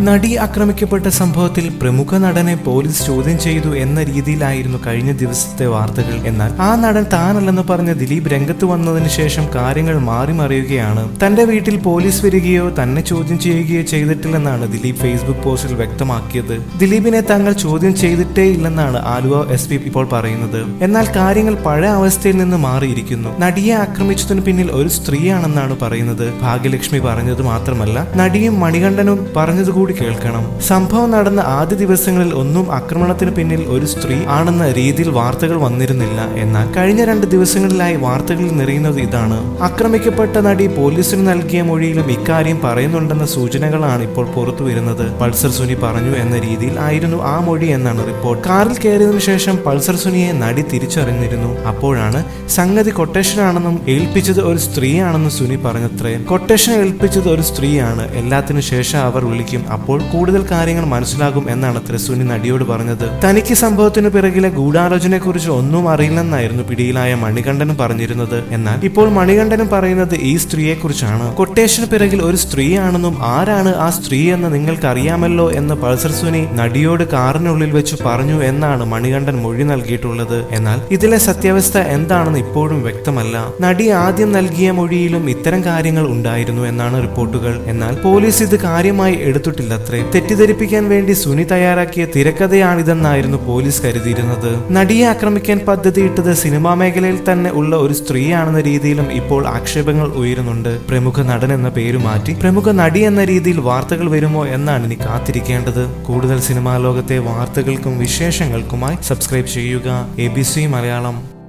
നടി ആക്രമിക്കപ്പെട്ട സംഭവത്തിൽ പ്രമുഖ നടനെ പോലീസ് ചോദ്യം ചെയ്തു എന്ന രീതിയിലായിരുന്നു കഴിഞ്ഞ ദിവസത്തെ വാർത്തകൾ. എന്നാൽ ആ നടൻ താനല്ലെന്ന് പറഞ്ഞ ദിലീപ് രംഗത്ത് വന്നതിന് ശേഷം കാര്യങ്ങൾ മാറി മറിയുകയാണ്. തന്റെ വീട്ടിൽ പോലീസ് വരികയോ തന്നെ ചോദ്യം ചെയ്യുകയോ ചെയ്തിട്ടില്ലെന്നാണ് ദിലീപ് ഫേസ്ബുക്ക് പോസ്റ്റിൽ വ്യക്തമാക്കിയത്. ദിലീപിനെ തങ്ങൾ ചോദ്യം ചെയ്തിട്ടേ ഇല്ലെന്നാണ് ആലുവ എസ് പി ഇപ്പോൾ പറയുന്നത്. എന്നാൽ കാര്യങ്ങൾ പഴയ അവസ്ഥയിൽ നിന്ന് മാറിയിരിക്കുന്നു. നടിയെ ആക്രമിച്ചതിന് പിന്നിൽ ഒരു സ്ത്രീയാണെന്നാണ് പറയുന്നത്. ഭാഗ്യലക്ഷ്മി പറഞ്ഞത് മാത്രമല്ല നടിയും മണികണ്ഠനും പറഞ്ഞത് കൂടി കേൾക്കണം. സംഭവം നടന്ന ആദ്യ ദിവസങ്ങളിൽ ഒന്നും ആക്രമണത്തിന് പിന്നിൽ ഒരു സ്ത്രീ ആണെന്ന രീതിയിൽ വാർത്തകൾ വന്നിരുന്നില്ല. എന്നാൽ കഴിഞ്ഞ രണ്ട് ദിവസങ്ങളിലായി വാർത്തകളിൽ നിറയുന്നത് ഇതാണ്. ആക്രമിക്കപ്പെട്ട നടി പോലീസിന് നൽകിയ മൊഴിയിലും ഇക്കാര്യം പറയുന്നുണ്ടെന്ന സൂചനകളാണ് ഇപ്പോൾ പുറത്തു വരുന്നത്. പൾസർ സുനി പറഞ്ഞു എന്ന രീതിയിൽ ആയിരുന്നു ആ മൊഴി എന്നാണ് റിപ്പോർട്ട്. കാറിൽ കയറിയതിനു ശേഷം പൾസർ സുനിയെ നടി തിരിച്ചറിഞ്ഞിരുന്നു. അപ്പോഴാണ് സംഗതി കൊട്ടേഷനാണെന്നും ഏൽപ്പിച്ചത് ഒരു സ്ത്രീയാണെന്നും സുനി പറഞ്ഞത്രേ. കൊട്ടേഷൻ ഏൽപ്പിച്ചത് ഒരു സ്ത്രീയാണ്. എല്ലാത്തിനു ശേഷം അവർ വിളിക്കും. അപ്പോൾ കൂടുതൽ കാര്യങ്ങൾ മനസ്സിലാകും എന്നാണ് ത്രിസുനി സുനി നടിയോട് പറഞ്ഞത്. തനിക്ക് സംഭവത്തിന് പിറകിലെ ഗൂഢാലോചനയെക്കുറിച്ച് ഒന്നും അറിയില്ലെന്നായിരുന്നു പിടിയിലായ മണികണ്ഠനും പറഞ്ഞിരുന്നത്. എന്നാൽ ഇപ്പോൾ മണികണ്ഠനും പറയുന്നത് ഈ സ്ത്രീയെക്കുറിച്ചാണ്. കൊട്ടേഷന് പിറകിൽ ഒരു സ്ത്രീയാണെന്നും ആരാണ് ആ സ്ത്രീ എന്ന് നിങ്ങൾക്ക് അറിയാമല്ലോ എന്ന് പൾസർ സുനി നടിയോട് കാറിനുള്ളിൽ വെച്ച് പറഞ്ഞു എന്നാണ് മണികണ്ഠൻ മൊഴി നൽകിയിട്ടുള്ളത്. എന്നാൽ ഇതിലെ സത്യാവസ്ഥ എന്താണെന്ന് ഇപ്പോഴും വ്യക്തമല്ല. നടി ആദ്യം നൽകിയ മൊഴിയിലും ഇത്തരം കാര്യങ്ങൾ ഉണ്ടായിരുന്നു എന്നാണ് റിപ്പോർട്ടുകൾ. എന്നാൽ പോലീസ് ഇത് കാര്യമായി എടുത്തിട്ടില്ലത്രേ തെറ്റിദ്ധരിപ്പിക്കാൻ വേണ്ടി സുനി തയ്യാറാക്കിയ തിരക്കഥയാണിതെന്നായിരുന്നു പോലീസ് കരുതിയിരുന്നത്. നടിയെ ആക്രമിക്കാൻ പദ്ധതിയിട്ടത് സിനിമാ മേഖലയിൽ തന്നെ ഉള്ള ഒരു സ്ത്രീയാണെന്ന രീതിയിലും ഇപ്പോൾ ആക്ഷേപങ്ങൾ ഉയരുന്നുണ്ട്. പ്രമുഖ നടൻ എന്ന പേര് മാറ്റി പ്രമുഖ നടി എന്ന രീതിയിൽ വാർത്തകൾ വരുമോ എന്നാണ് ഇനി കാത്തിരിക്കേണ്ടത്. കൂടുതൽ സിനിമാ ലോകത്തെ വാർത്തകൾക്കും വിശേഷങ്ങൾക്കുമായി സബ്സ്ക്രൈബ് ചെയ്യുക. A B C Malayalam.